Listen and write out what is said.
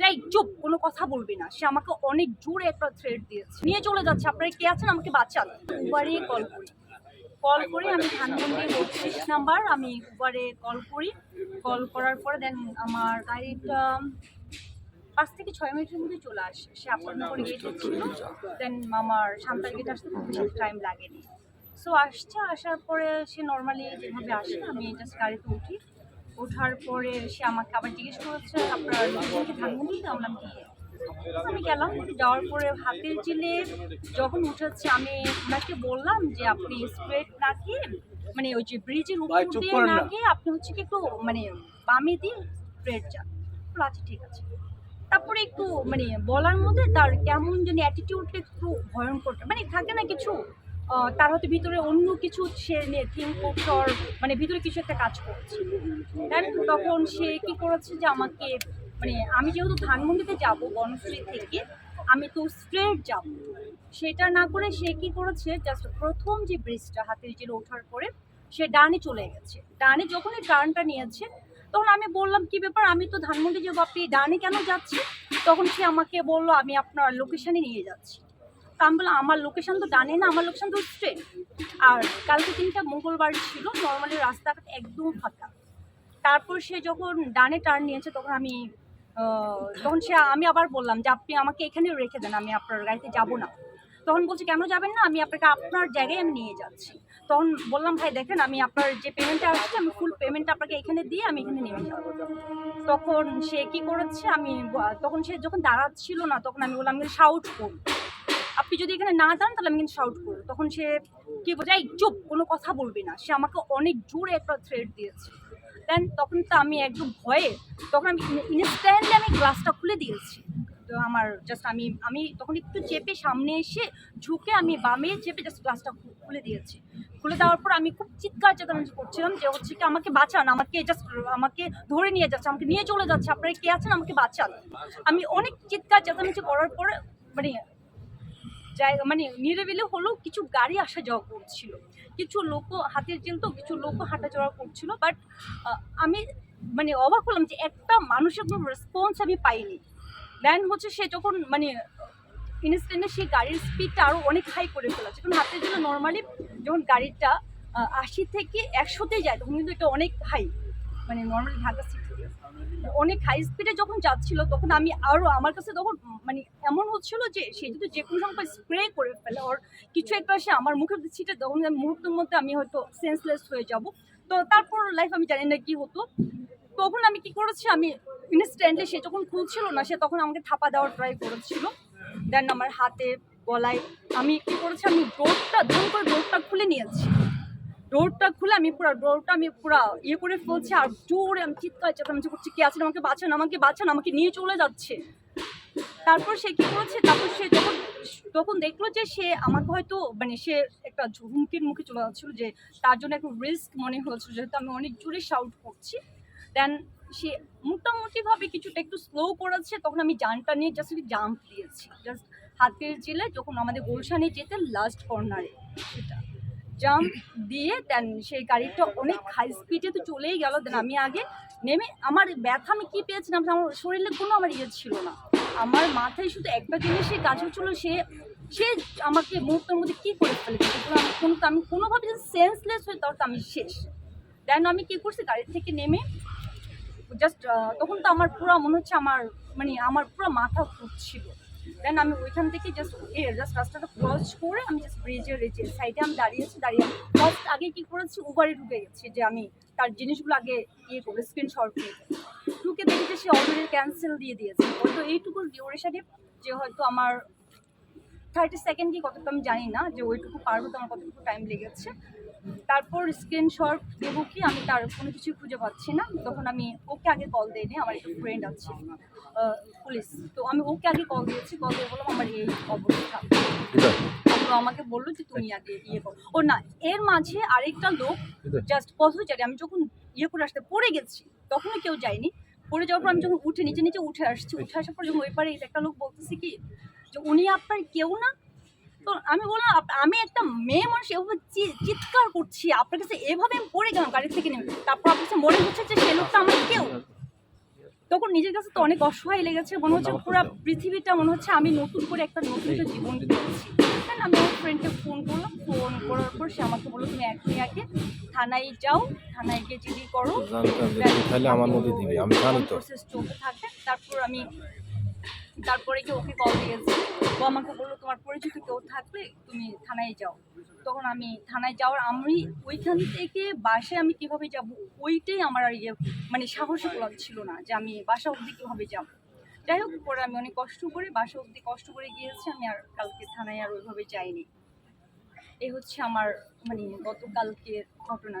যাই, চুপ, কোনো কথা বলবি না। সে আমাকে অনেক জোরে একটা থ্রেড দিয়েছে। নিয়ে চলে যাচ্ছে। আপনারা কে আছেন? আমাকে বাঁচান। উবারে কল করি। কল করি, আমি ধানমন্ডি বত্রিশ নাম্বার আমি উবারে কল করি। কল করার পরে দেন আমার গাড়িটা পাঁচ থেকে ছয় মিনিটের মধ্যে চলে আসে। সে আপনার করে গেট ছিল দেন আমার সান্তাল গেট আসতে খুব টাইম লাগেনি। সো আসছে, আসার পরে সে নর্মালি যেভাবে আসে, আমি জাস্ট গাড়িতে উঠি। ওঠার পরে সে আমাকে আবার জিজ্ঞেস করেছে আপনার লোকেশনকে ধানমন্ডিতে আমরা কি আমি গেলাম যাওয়ার পরে হাতের চিলে যখন উঠেছে আমি ওনাকে বললাম যে আপনি স্প্রেড না গিয়ে মানে ওই যে ব্রিজের উপর দিয়ে না। গিয়ে আপনি হচ্ছে কি একটু মানে বামে দিয়ে স্প্রেড যান আচ্ছা ঠিক আছে তারপরে একটু মানে বলার মধ্যে তার কেমন যেন অ্যাটিটিউডটা একটু ভয়ঙ্কর মানে থাকে না কিছু তার হয়তো ভিতরে অন্য কিছু সে থিঙ্ক করছে মানে ভিতরে কিছু একটা কাজ করছে। তখন সে কি করেছে যে আমাকে মানে আমি যেহেতু ধানমন্ডিতে যাব বনশ্রী থেকে, আমি তো স্ট্রেট যাব। সেটা না করে সে কি করেছে জাস্ট প্রথম যে ব্রিজটা হাতের জেলে ওঠার পরে সে ডানে চলে গেছে। ডানে যখনই টার্নটা নিয়েছে, তখন আমি বললাম, কি ব্যাপার? আমি তো ধানমন্ডি যাব, আপনি ডানে কেন যাচ্ছি তখন সে আমাকে বলল, আমি আপনার লোকেশানে নিয়ে যাচ্ছি। আমি বললাম আমার লোকেশন তো ডানে না, আমার লোকেশন তো স্ট্রেট আর কালকে দিনটা মঙ্গলবার ছিল নর্মালি রাস্তাঘাট একদম ফাঁকা। তারপর সে যখন ডানে টার্ন নিয়েছে, তখন আমি তখন সে, আমি আবার বললাম যে, আপনি আমাকে এখানে রেখে দেন, আমি আপনার গাড়িতে যাব না। তখন বলছে, কেন যাবেন না? আমি আপনাকে আপনার জায়গায় আমি নিয়ে যাচ্ছি। তখন বললাম, ভাই, দেখেন, আমি আপনার যে পেমেন্টটা আসছে, আমি ফুল পেমেন্ট আপনাকে এখানে দিয়ে আমি এখানে নেমে যাব। তখন সে কি করেছে, আমি তখন সে যখন দাঁড়াচ্ছিল না, তখন আমি বললাম শাউট করুন আপনি যদি এখানে না যান, তাহলে আমি কিন্তু শাউট করব। তখন সে কি বলছে, এই চুপ, কোনো কথা বলবি না। সে আমাকে অনেক জোরে একটা থ্রেড দিয়েছে। দেন তখন তো আমি একদম ভয়ে, তখন আমি ইনস্ট্যান্টলি আমি গ্লাসটা খুলে দিয়েছি। তো আমার জাস্ট আমি আমি তখন একটু চেপে সামনে এসে ঝুঁকে আমি বামে চেপে জাস্ট গ্লাসটা খুলে দিয়েছি। খুলে দেওয়ার পর আমি খুব চিৎকার চেঁচামেচি করছিলাম যে হচ্ছে কি, আমাকে বাঁচান, আমাকে জাস্ট আমাকে ধরে নিয়ে যাচ্ছে, আমাকে নিয়ে চলে যাচ্ছে। আপনারা কে আছেন? আমাকে বাঁচান। আমি অনেক চিৎকার চেঁচামেচি করার পরে মানে জায়গা মানে নিরিবিলি হলেও কিছু গাড়ি আসা যাওয়া করছিল। কিছু লোক হাতের জেল তো কিছু লোক হাঁটা চলা করছিল বাট আমি মানে অবাক হলাম যে একটা মানুষের কোনো রেসপন্স আমি পাইনি। দেন হচ্ছে সে যখন মানে ইনস্ট্যান্টে সেই গাড়ির স্পিডটা আরও অনেক হাই করে ফেলেছে। কারণ হাতের জন্য নর্মালি যখন গাড়িটা আশি থেকে একশোতে যায়, তখন কিন্তু এটা অনেক হাই মানে নর্মালি ঢাকা সিটি অনেক হাই স্পিডে যখন যাচ্ছিল, তখন আমি আরও আমার কাছে তখন মানে এমন হচ্ছিল যে, সে যদি যে কোনো সময় স্প্রে করে ফেলে ওর কিছু একটা সে আমার মুখের ছিটে, তখন মুহূর্তের মধ্যে আমি হয়তো সেন্সলেস হয়ে যাব। তো তারপর লাইফ আমি জানি না কি হতো। তখন আমি কি করেছি, আমি ইনস্ট্যান্টলি সে যখন খুলছিল না, সে তখন আমাকে থাপা দেওয়ার ট্রাই করেছিল। দেন আমার হাতে, গলায় আমি কি করেছি, আমি ডোরটা ধরুন করে ডোরটা খুলে নিয়েছি। ডোরটা খুলে আমি পুরো ডোরটা আমি পুরো ইয়ে করে ফেলছি আর জোরে আমি চিৎকার, চেঁচামেচি করছি, কে আছেন আমাকে বাঁচান আমাকে বাঁচান, আমাকে নিয়ে চলে যাচ্ছে। তারপর সে কি করেছে? তারপর সে যখন, তখন দেখল যে সে আমাকে হয়তো মানে সে একটা হুমকির মুখে চলে যাচ্ছিল যে তার জন্য একটু রিস্ক মনে হচ্ছিল যেহেতু আমি অনেক জোরে শাউট করছি। দেন সে মোটামুটিভাবে কিছুটা একটু স্লো করেছে, তখন আমি জানটা নিয়ে জাস্ট জাম্প দিয়েছি। জাস্ট হাতের জেলে যখন আমাদের গোলশানে যেতে লাস্ট কর্নারে সেটা। জাম্প দিয়ে দেন সেই গাড়িটা অনেক হাই স্পিডে তো চলেই গেল, দেন আমি আগে নেমে আমার ব্যথা আমি কী পেয়েছিলাম আমার শরীরে কোনো আমার ইয়ে ছিল না। আমার মাথায় শুধু একটা জিনিসই কাজ হচ্ছিল সে সে আমাকে মুহূর্তের মধ্যে কী করে ফেলেছে আমি কোনো, আমি কোনোভাবে যদি সেন্সলেস হয়ে তাহলে আমি শেষ। দেন আমি কী করছি গাড়ি থেকে নেমে জাস্ট তখন তো আমার পুরো মনে হচ্ছে আমার মানে আমার পুরো মাথা ঘুরছিল দেন আমি ওইখান থেকে জাস্ট জাস্ট রাস্তাটা ক্রস করে আমি জাস্ট ব্রিজের যে সাইডে আমি দাঁড়িয়েছি দাঁড়িয়ে ফার্স্ট আগে কি করেছি? উবারে ঢুকে গেছি যে আমি তার জিনিসগুলো আগে ইয়ে করে স্ক্রিনশট নিয়ে ঢুকে দেখি সে অলরেডি ক্যান্সেল দিয়ে দিয়েছে। হয়তো এইটুকু ডিউরেশনে যে হয়তো আমার থার্টি সেকেন্ড কি কতটা আমি জানি না যে ওইটুকু পার হতে আমার কতটুকু টাইম লেগেছে। তারপর স্ক্রিনশট দেবো কি? আমি তার কোনো কিছুই খুঁজে পাচ্ছি না। তখন আমি ওকে আগে কল দিইনি আমার একটা ফ্রেন্ড আছে পুলিশ তো আমি ওকে আগে কল দিয়েছি কল দিয়ে বললাম আমার এই অবস্থা। তো আমাকে বলল যে তুমি আগে ইয়ে করো। ও না এর মাঝে আরেকটা লোক জাস্ট পথচারী আমি যখন ইয়ে করে আসতে পড়ে গেছি তখনও কেউ যায়নি। পড়ে যাওয়ার পর আমি যখন উঠে নিচে নিচে উঠে আসছি উঠে আসার পর যখন ওই পারে একটা লোক বলতেছে কি যে উনি আপনার কেউ না তো আমি বললাম আমি একটা মেয়ে মানুষ এভাবে চিৎকার করছি। আপনার কাছে এভাবে আমি পড়ে গেলাম গাড়ি থেকে নেমে। তারপর আপনার কাছে মনে হচ্ছে যে সে লোকটা আমার কেউ? তখন নিজের কাছে তো অনেক অসহায় লেগেছে মনে হচ্ছে পুরো পৃথিবীটা মনে হচ্ছে আমি নতুন করে একটা নতুন একটা জীবন পেয়েছি দেন আমি আমার ফ্রেন্ডকে ফোন করলাম। ফোন করার পর সে আমাকে বলল তুমি এখনই আগে থানায় যাও। থানায় গিয়ে জিডি করো। তাহলে আমার মধ্যে দিবি। আমি জানি তো। প্রসেস চলতে থাকে। তারপর আমি তারপরে কি ওকে কল দিয়েছি। ও আমাকে বলল, তোমার পরিচিত কেউ থাকলে তুমি থানায় যাও। তখন আমি থানায় যাওয়ার আমি ওইখান থেকে বাসায় আমি কীভাবে যাব, ওইটাই আমার আর ইয়ে মানে সাহসী করা ছিল না যে আমি বাসা অবধি কীভাবে যাব। যাই হোক, পরে আমি অনেক কষ্ট করে বাসা অবধি কষ্ট করে গিয়েছি, আমি আর কালকে থানায় আর ওইভাবে যাইনি। এ হচ্ছে আমার মানে গতকালকের ঘটনা।